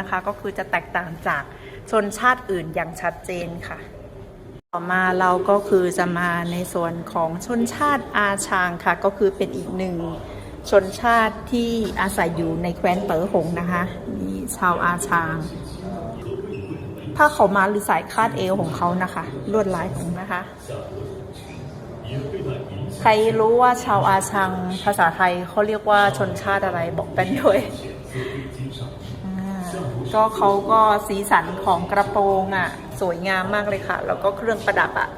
นะคะ ก็คือจะแตกต่างจากชนชาติอื่นอย่างชัดเจนค่ะ ต่อมาเราก็คือจะมาในส่วนของชนชาติอาชางค่ะ ก็คือเป็นอีกหนึ่งชนชาติที่อาศัยอยู่ในแคว้นเป๋อหงนะคะมีชาวอาชางผ้าเขาวมาหรือสายคาดเอวของเขานะคะ ลวดลายของนะคะ ใครรู้ว่าชาวอาชังภาษาไทยเขาเรียกว่าชนชาติอะไรบอกเป็นด้วยอ่า ก็เขาก็สีสันของกระโปรงอะ สวยงามมากเลยค่ะ แล้วก็เครื่องประดับอะ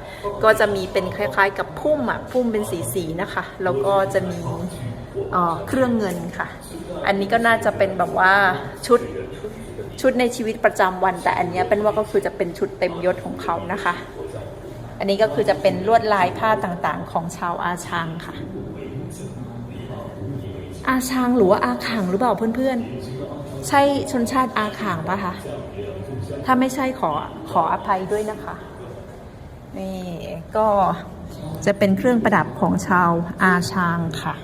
ก็จะมีเป็นคล้ายๆ กับพุ่มอะ พุ่มเป็นสีๆนะคะ แล้วก็จะมีเครื่องเงินค่ะ อันนี้ก็น่าจะเป็นแบบว่าชุดชุดในชีวิตประจำวัน แต่อันนี้เป็นว่าก็คือจะเป็นชุดเต็มยศของเขานะคะ อันนี้ก็คือจะเป็นลวดลายผ้าต่างๆ ของชาวอาชังค่ะ อาชังหรือว่าอาข่างหรือเปล่าเพื่อนๆ ใช่ชนชาติอาข่างปะคะ ถ้าไม่ใช่ขอขออภัยด้วยนะคะ นี่ก็จะเป็นเครื่องประดับของชาวอาชางค่ะ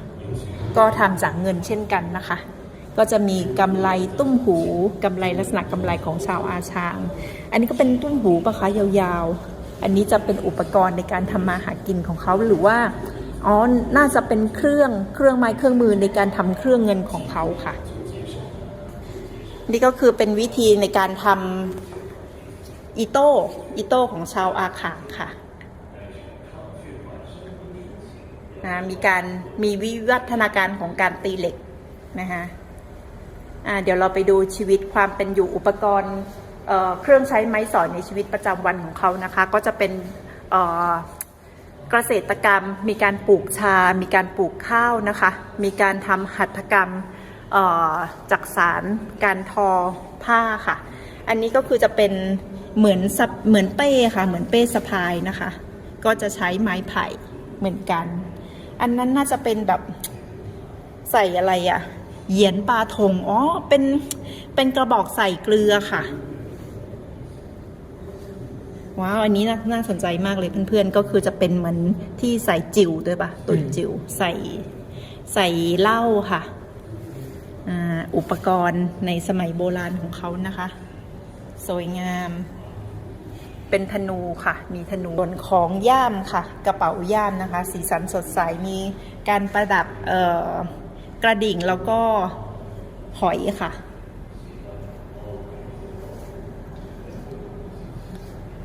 ก็ทำจากเงินเช่นกันนะคะ ก็จะมีกำไลตุ้มหูกำไลลักษณะกำไลของชาวอาชาง อันนี้ก็เป็นตุ้มหูปะคะยาวๆ อันนี้จะเป็นอุปกรณ์ในการทำมาหากินของเขาหรือว่าอ๋อน่าจะเป็นเครื่องเครื่องไม้เครื่องมือในการทำเครื่องเงินของเขาค่ะ นี่ก็คือเป็นวิธีในการทำอีโต้อีโต้ของชาวอาขางค่ะนะมีการมีวิวัฒนาการของการตีเหล็กนะคะเดี๋ยวเราไปดูชีวิตความเป็นอยู่อุปกรณ์เเครื่องใช้ไม้สอยในชีวิตประจำวันของเขานะคะ ก็จะเป็นเกษตรกรรม มีการปลูกชา มีการปลูกข้าวนะคะ มีการทำหัตถกรรม จักสารการทอผ้าค่ะ อันนี้ก็คือจะเป็นเหมือนเหมือนเป้ค่ะ เหมือนเป้สะพายนะคะ ก็จะใช้ไม้ไผ่เหมือนกัน อันนั้นน่าจะเป็นแบบใส่อะไรอะ่ะเหยียนปลาทงอ๋อเป็นเป็นกระบอกใส่เกลือค่ะว้าวอันนี้น่าน่าสนใจมากเลยเพื่อนๆ ก็คือจะเป็นเหมือนที่ใส่จิ๋วด้วยปะตุนจิ๋วใส่ใส่เหล้าค่ะ อุปกรณ์ในสมัยโบราณของเขานะคะ สวยงาม เป็นธนูค่ะ มีธนูส่วนของย่ามค่ะ กระเป๋าย่ามนะคะ สีสันสดใส มีการประดับกระดิ่งแล้วก็หอยค่ะ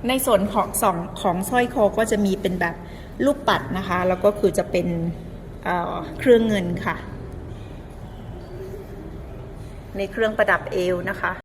ในส่วนของสองของสร้อยคอก็จะมีเป็นแบบลูกปัดนะคะ แล้วก็คือจะเป็นเเครื่องเงินค่ะ ในเครื่องประดับเอวนะคะ